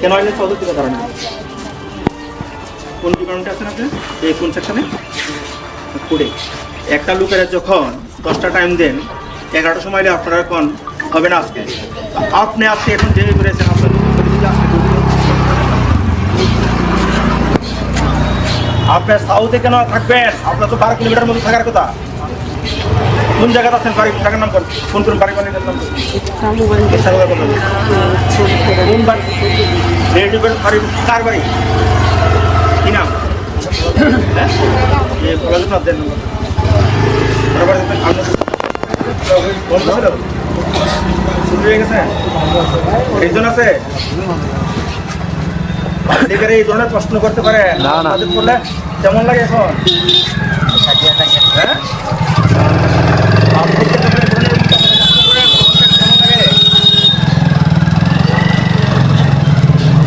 কেন আইলে সহজে তুলে ধরেন কোন ডিপার্টমেন্টে আছেন আপনি? এই কোন সেকশনে কুড়ে। একটা লোকের যখন দশটা টাইম দেন, এগারোটার সময় আপনারা এখন হবে না আজকে? আপনি আজকে এখন দেরি করেছেন, আপনার নতুন করে দিলে আজকে দুদিন। আপনি সাউথে কেন থাকবেন? আপনার তো বারো কিলোমিটার মধ্যে থাকার কথা। কোন জায়গাতে আছেন বাড়ি? থাকার নাম করেন কোন কোন বাড়ি বাড়ির নাম। কোন বাড়ি? রেডিমেড বাড়ি কার বাড়ি? কি নাম? আছে? এই ধরনের প্রশ্ন করতে পারে। না, করলে কেমন লাগে এখন হ্যাঁ আপনি কি তখন এই ধরনের কেমন লাগে?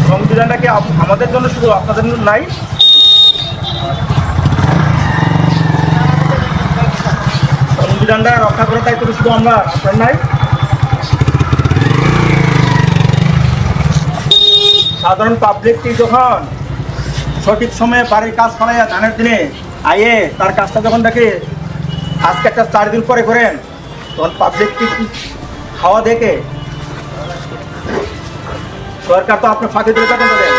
সংবিধানটা কি আপ- আমাদের জন্য শুধু আপনাদের জন্য নাই। সংবিধানটা রক্ষা করার দায়িত্ব কি শুধু আমরা, আপনার নাই। সাধারণ পাবলিকটি যখন সঠিক সময়ে বাড়ির কাজ ফলাইয়া ধানের দিনে আইয়ে তার কাজটা যখন দেখে, আজকে একটা চার দিন পরে করেন, তখন পাবলিকটি খাওয়া দেখে, সরকার তো আপনার ফাঁকি দিলে তখন তো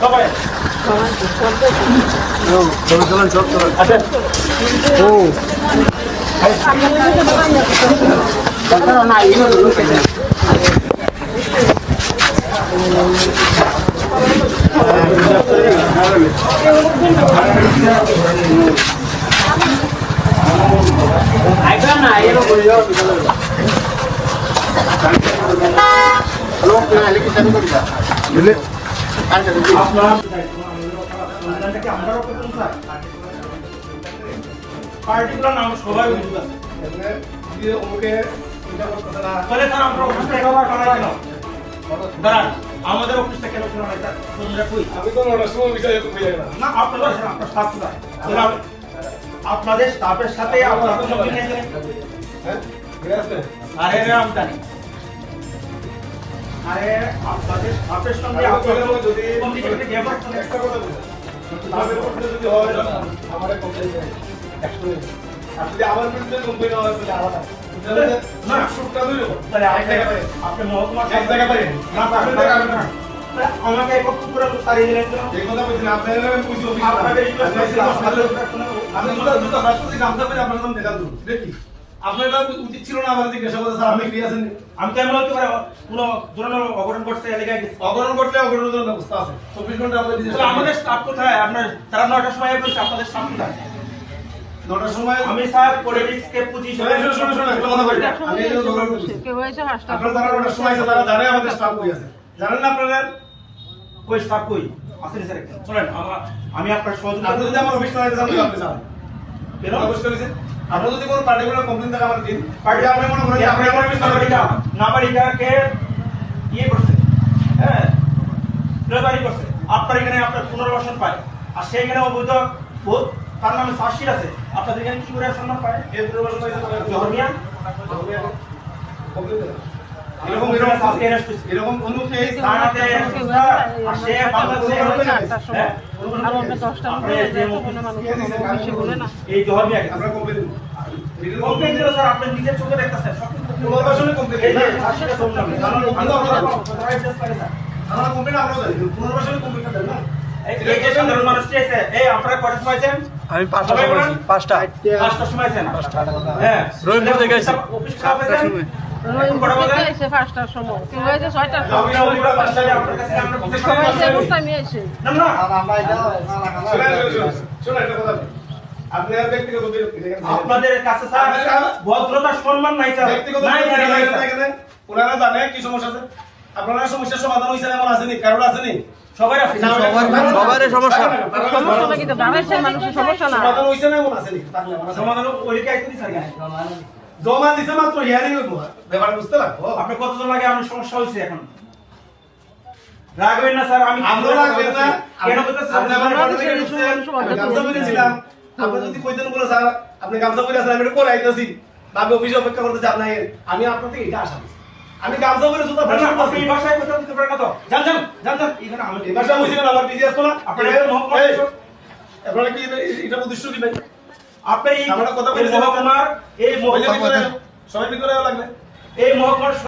কথা একটু একটু ধন্যবাদ আপনার আপনার। আপনার। আমাদের ভদ্র মানুষের আপনাদের কাছে ইজ্জত চাই আর আপনার আরে সবাই সবাই যাই সবাই ও দিলে পার্টিকুলার নাম সবাই বুঝতে পারছে তাহলে স্যার আমরা অফিসটা কেন করা কেন দাঁড়ান আমাদের অফিসটা কেন করা হয় তোমরা কই না আপনারা স্যার আপনার স্টাফ কোথায় তাহলে আপ- আপনাদের স্টাফের সাথে আপনার কোনো মিল নেই আরে আপনাদের সঙ্গে আপনাদের জায়গা পারেন না। তাহলে আমাকে? আপনাদের আপনাদের আপনার উচিত ছিল না আমাদের জিজ্ঞাসা করতে স্যার আপনি ফ্রি আছেন? আমি কেমন হতে পারে কোনো ধরনের অঘটন ঘটছে এলাকায় গেছে জন্য ব্যবস্থা আছে। চব্বিশ ঘণ্টা আমাদের আমাদের স্টাফ কোথায়? আপনার নটার সময় আপনাদের স্টাফ কোথায়? নটার সময় আমি স্যার পুঁজি আপনারা যারা নটার সময় আছে তারা জানে আমাদের স্টাফ কই আছে। জানেন না আপনারা? কই স্টাফ কই? আসেন স্যার একটু। আমি আপনার সহযোগিতা আপনি যদি আমার অফিস না যেতে চান আপনি যান। কেন অবশ্যই করেছেন আপনার যদি কোনো পার্টিকুলার কমপ্লেন থাকে আমার দিন পার্টি আপনি মনে করেন আপনি আমার অফিস নাবালিকা নাবালিকাকে ইয়ে করছে। হ্যাঁ? গ্রেফতারি করছে। আপনার এখানে আপনার পুনর্বাসন পায়। আর সেইখানে অবৈধ তার নামে আছে। আপনাদের এখানে কি করে সম্মান পায়? এর পরিবর্তন হয়েছে তাহলে জহরমিয়া এরকম এরকম এরকম কোনো কেস থানাতে আর সে বাংলাদেশে সময়। হ্যাঁ, মানুষ বলে না। এই কমপ্লেন কমপ্লেন দিল স্যার আপনি নিজের চোখে দেখতেছেন পুনর্বাসনে কমপ্লেন চেষ্টা আমরা কমপ্লেন আমরা পুনর্বাসনে কমপ্লেন না? আমি পাঁচটা সময় বলেন? পাঁচটা। সময় আছেন? হ্যাঁ। থেকে অফিস দেখেন আপনাদের কাছে ভদ্রতা সম্মান নাই ওনারা জানে কি সমস্যা আছে? আপনারা সমস্যার সমাধান হয়েছে এমন আসেনি কারণ আসেনি সবাই আছে সমস্যা। সমস্যা নাকি? মানুষের সমস্যা না। সমাধান হইছে না এমন আছে নাকি? সমাধান ওইদিকে আইতে দিছে আগে। জমা দিছে মাত্র হিয়ারিং হইব। ব্যাপার বুঝতে লাগবো আপনি কতজন লাগে আমার সমস্যা হয়েছে এখন? রাখবেন না স্যার আমি আমরা লাগবেন না? কেন বলতেছেন আপনি আমার আমরা বাড়ি থেকে তো ঢুকছেন, সময় আমি গামছা আপনি যদি কইতেন বলে স্যার আপনি গামছা পরে আছেন আমি এটা পরে আইতেছি। বা অফিসে অপেক্ষা করতেছি আপনার আমি আপনার থেকে এটা আশা। আমি গামছা পরে জুতা পরে আপনি এই ভাষায় কথা বলতে পারেন না তো। যান যান যান যান। এখানে আমি এই ভাষা বুঝি না আমার বিজি আসতো না এই, আপনারা কি এটা- এটা উদ্দেশ্য কি ভাই আপনি এই? মহকুমার এই মহকুমার সবাই ভিতরে লাগবে এই মহকুমার